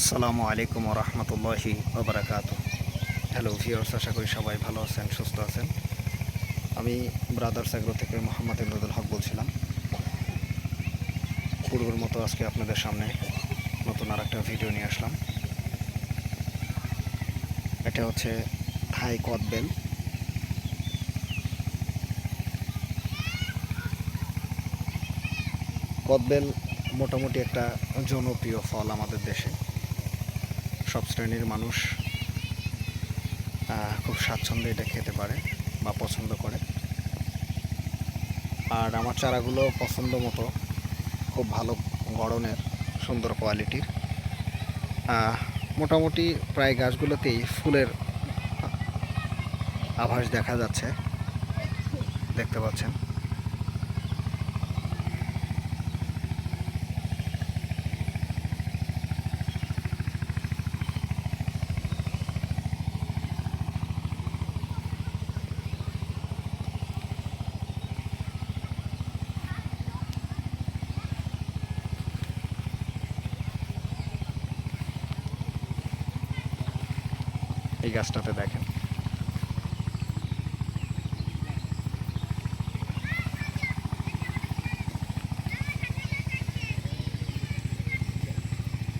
আসসালামু আলাইকুম রহমতুল্লাহি ওবরাকাত। হ্যালো ভিওর্স আশা করি সবাই ভালো আছেন, সুস্থ আছেন। আমি ব্রাদার্স এগ্রো থেকে মোহাম্মদ ইমরুদুল হক বলছিলাম। পূর্বের মতো আজকে আপনাদের সামনে নতুন আর একটা ভিডিও নিয়ে আসলাম। এটা হচ্ছে থাই কদবেল কদবেল মোটামুটি একটা জনপ্রিয় ফল আমাদের দেশে। সব শ্রেণির মানুষ খুব স্বাচ্ছন্দ্যে এটা খেতে পারে বা পছন্দ করে। আর আমার চারাগুলো পছন্দ মতো খুব ভালো গড়নের, সুন্দর কোয়ালিটির। মোটামুটি প্রায় গাছগুলোতেই ফুলের আভাস দেখা যাচ্ছে। দেখতে পাচ্ছেন। এই গাছটাতে দেখেন।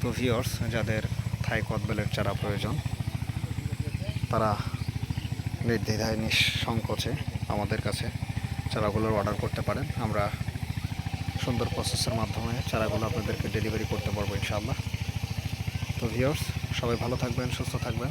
তো ভিওর্স যাদের থাই কদবেলের চারা প্রয়োজন, তারা নির্দ্বিধায় নিঃসংকোচে আমাদের কাছে চারাগুলোর অর্ডার করতে পারেন। আমরা সুন্দর প্রসেসের মাধ্যমে চারাগুলো আপনাদেরকে ডেলিভারি করতে পারব ইনশাআল্লাহ। তো ভিওর্স সবাই ভালো থাকবেন, সুস্থ থাকবেন।